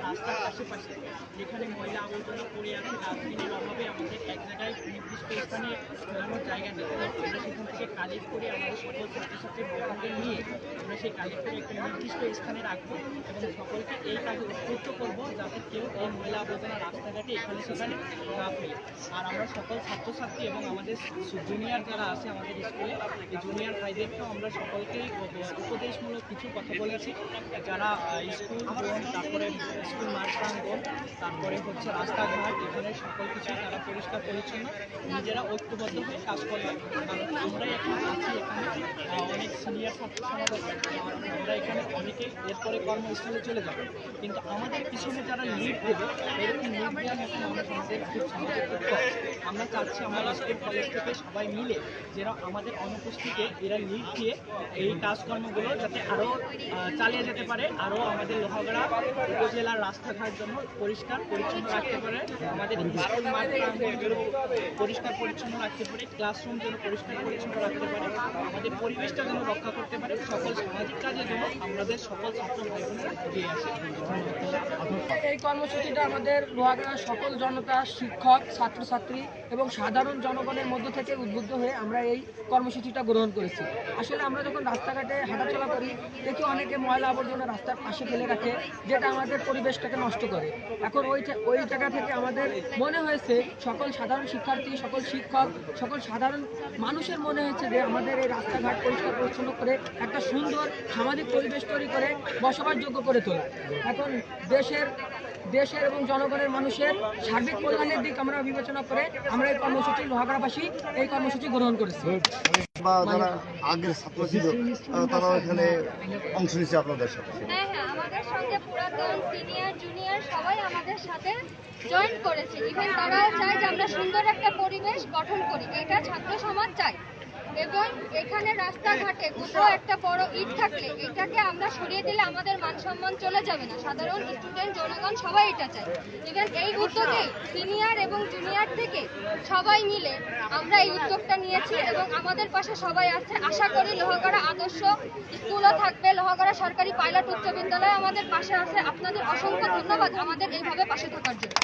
রাস্তার আশেপাশে যেখানে ময়লা আবর্জনা পড়ে আছে ডাস্টবিনের অভাবে আমাদের এক জায়গায় নির্দিষ্ট স্থানে ফেলানোর জায়গা নেই আমরা সেখান থেকে কালেক্ট করে আমাদের সকল ছাত্রছাত্রীর নিয়ে আমরা সেই কালেক্ট করে একটা নির্দিষ্ট স্থানে রাখব এবং সকলকে এই কাজে উদ্বুদ্ধ করব যাতে কেউ এই ময়লা আবর্জনা রাস্তাঘাটে এখানে সেখানে না ফেলে আর আমরা সকল ছাত্রছাত্রী এবং আমাদের জুনিয়র যারা আছে আমাদের স্কুলে এই জুনিয়র ভাইদেরকেও আমরা সকলকেই উপ- উপদেশমূলক কিছু কথা বলেছি। যারা স্কুল তারপরে স্কুল মাঠ প্রাঙ্গণ, তারপরে হচ্ছে রাস্তাঘাট, এখানে সকল কিছু তারা পরিষ্কার পরিচ্ছন্ন, নিজেরা ঐক্যবদ্ধ হয়ে কাজ করবে। কারণ আমরা এখন আছি এখানে অনেক সিনিয়র সমাজ আমরা এখানে অনেকে এরপরে কর্মস্থলে চলে যাব। কিন্তু আমাদের পিছনে যারা লিড দেবে, এরকম লিড দেওয়ার মতন আমরা সমাজের খুব সমাজের আমরা চাচ্ছি আমরা স্কুল কলেজ থেকে সবাই মিলে যারা আমাদের অনুপস্থিতিতে এরা লিড দিয়ে এই কাজকর্মগুলো যাতে আরও চালিয়ে যেতে পারে। আরও আমাদের লোহাগড়া উপজেলার রাস্তাঘাট জন্য পরিষ্কার, পরিচ্ছন্ন রাখতে পারে। আমাদের স্কুল মাঠ পরিষ্কার, পরিচ্ছন্ন রাখতে পারে ক্লাসরুম যেন পরিষ্কার, পরিচ্ছন্ন রাখতে পারে, আমাদের পরিবেশটা যেন রক্ষা করতে পারে, সকল সামাজিক কাজে যেন আমাদের সকল ছাত্র ভাই এগিয়ে আসে। এই কর্মসূচিটা আমাদের লোহাগড়ার সকল জনতা, শিক্ষক, ছাত্রছাত্রী এবং সাধারণ জনগণের মধ্য থেকে উদ্বুদ্ধ হয়ে আমরা এই কর্মসূচিটা গ্রহণ করেছি। আসলে আমরা যখন রাস্তাঘাটে হাঁটাচলা করি, দেখি অনেকে ময়লা আবর্জনা রাস্তার পাশে ফেলে রাখে, যেটা আমাদের পরিবেশটাকে নষ্ট করে। এখন ওই ওই জায়গা থেকে আমাদের মনে হয়েছে, সকল সাধারণ শিক্ষার্থী, সকল শিক্ষক, সকল সাধারণ মানুষের মনে হয়েছে যে আমাদের এই রাস্তাঘাট পরিষ্কার, পরিচ্ছন্ন করে একটা সুন্দর সামাজিক পরিবেশ তৈরি করে, বসবাসযোগ্য করে তোলা। এখন দেশের দেশের এবং জনগণের মানুষের সার্বিক কল্যাণের দিক আমরা বিবেচনা করে আমরা এই কর্মসূচি লোহাগড়াবাসী এই কর্মসূচি গ্রহণ করেছি। বা যারা আগের ছাত্র ছিল আহ, এখানে অংশ নিচ্ছে আপনাদের সাথে। হ্যাঁ হ্যাঁ আমাদের সঙ্গে পুরাতন সিনিয়র জুনিয়র সবাই আমাদের সাথে জয়েন করেছে। ইভেন তারাও চায় যে আমরা সুন্দর একটা পরিবেশ গঠন করি। এটা ছাত্র সমাজ চায়। এবং এখানে রাস্তাঘাটে কোথাও একটা বড় ইট থাকলে এটাকে আমরা সরিয়ে দিলে আমাদের মান সম্মান চলে যাবে না। সাধারণ স্টুডেন্ট জনগণ সবাই এটা চায়। ইভেন এই উদ্যোগে সিনিয়র এবং জুনিয়র থেকে সবাই মিলে আমরা এই উদ্যোগটা নিয়েছি এবং আমাদের পাশে সবাই আছে। আশা করি লোহাগড়া আদর্শ স্কুলও থাকবে। লোহাগড়া সরকারি পাইলট উচ্চ বিদ্যালয় আমাদের পাশে আছে। আপনাদের অসংখ্য ধন্যবাদ আমাদের এইভাবে পাশে থাকার জন্য।